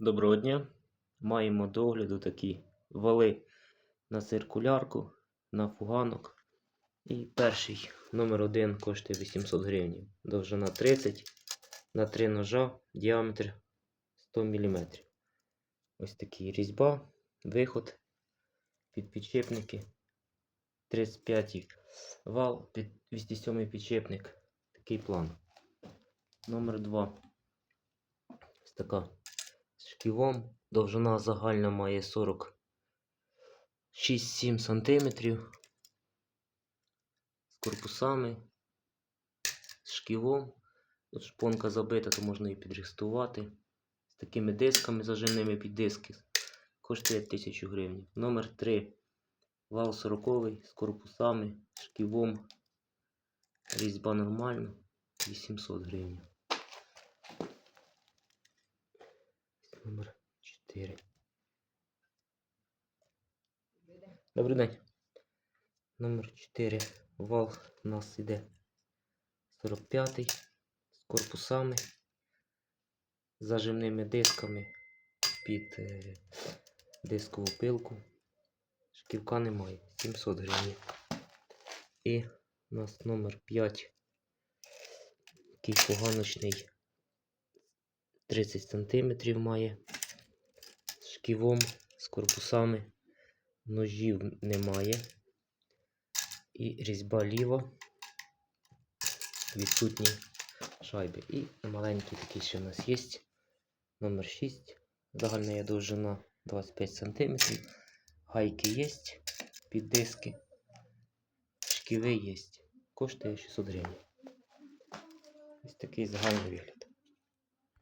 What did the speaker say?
Доброго дня. Маємо до огляду такі вали на циркулярку, на фуганок. І перший номер один коштує 800 гривень. Довжина 30 на 3 ножа, діаметр 100 мм. Ось такий різьба, виход під підчепники. 35 вал під 207 підчепник. Такий план. Номер 2. Ось така шківом. Довжина загальна має 46-7 см. З корпусами, з шківом. Тут шпонка забита, то можна її підрихтувати. З такими дисками зажимними під диски. Коштує 1000 гривень. Номер 3. Вал 40 з корпусами, шківом. Різьба нормальна. 800 гривень. Номер 4. Добрий день. Номер 4. Вал у нас іде 45-й з корпусами, зажимними дисками під е, дискову пилку. Шківка немає. 700 гривень. І у нас номер 5. Такий поганочний 30 см має. Шківом, з корпусами. Ножів немає. І різьба ліва. Відсутні шайби. І маленький такий ще у нас є. Номер 6. Загальна довжина 25 см. Гайки є під диски. Шківи є. Коштує 600 гривень. Ось такий загальний вигляд.